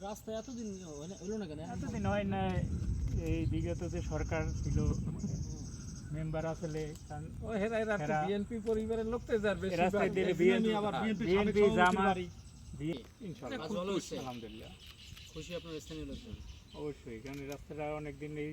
রাস্তা এতদিন হলো- না কেন? এতদিন হয় না এই বিগত যে সরকার ছিল মেম্বার আসলে কারণ ও হেরা এরা বিএনপি পরিবারের লোক তো যার বেশি রাস্তায় দিলে বিএনপি বিএনপি জামাত বি- ইনশাআল্লাহ আলহামদুলিল্লাহ। খুশি আপনার স্থানীয় লোকজন। অবশ্যই কারণ রাস্তাটা অনেকদিন অনেক এই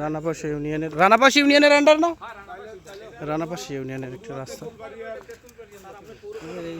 রানাপাশা ইউনিয়নের রানাপাশা ইউনিয়নের আন্ডার না? রানাপাশা ইউনিয়নের একটা রাস্তা। এই